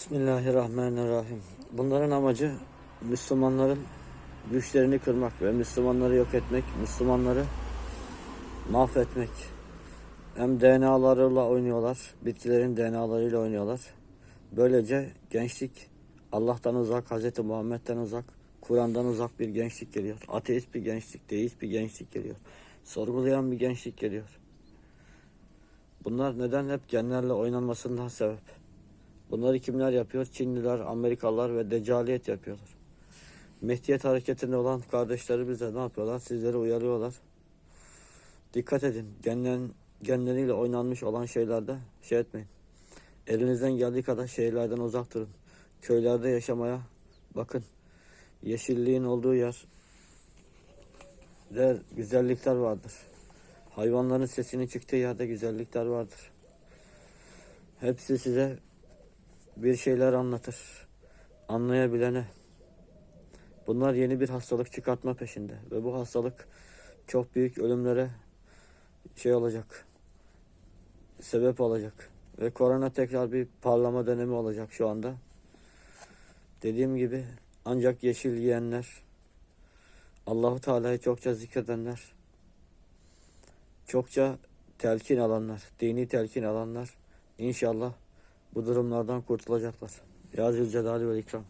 Bismillahirrahmanirrahim. Bunların amacı Müslümanların güçlerini kırmak ve Müslümanları yok etmek, Müslümanları mahvetmek. Hem DNA'larıyla oynuyorlar, bitkilerin DNA'larıyla oynuyorlar. Böylece gençlik Allah'tan uzak, Hz. Muhammed'den uzak, Kur'an'dan uzak bir gençlik geliyor. Ateist bir gençlik, deist bir gençlik geliyor. Sorgulayan bir gençlik geliyor. Bunlar neden hep genlerle oynanmasından sebep. Bunları kimler yapıyor? Çinliler, Amerikalılar ve Deccaliyet yapıyorlar. Mehdiyet hareketinde olan kardeşlerimiz de ne yapıyorlar? Sizleri uyarıyorlar. Dikkat edin. Genlen, genleriyle oynanmış olan şeylerde şey etmeyin. Elinizden geldiği kadar şehirlerden uzak durun. Köylerde yaşamaya bakın. Yeşilliğin olduğu yer der güzellikler vardır. Hayvanların sesinin çıktığı yerde güzellikler vardır. Hepsi size bir şeyler anlatır. Anlayabilene. Bunlar yeni bir hastalık çıkartma peşinde ve bu hastalık çok büyük ölümlere şey olacak. Sebep olacak. Ve korona tekrar bir parlama dönemi olacak şu anda. Dediğim gibi ancak yeşil yiyenler, Allahu Teala'yı çokça zikredenler, çokça telkin alanlar, dini telkin alanlar inşallah bu durumlardan kurtulacaklar. Ya Zülcelal ve İkram.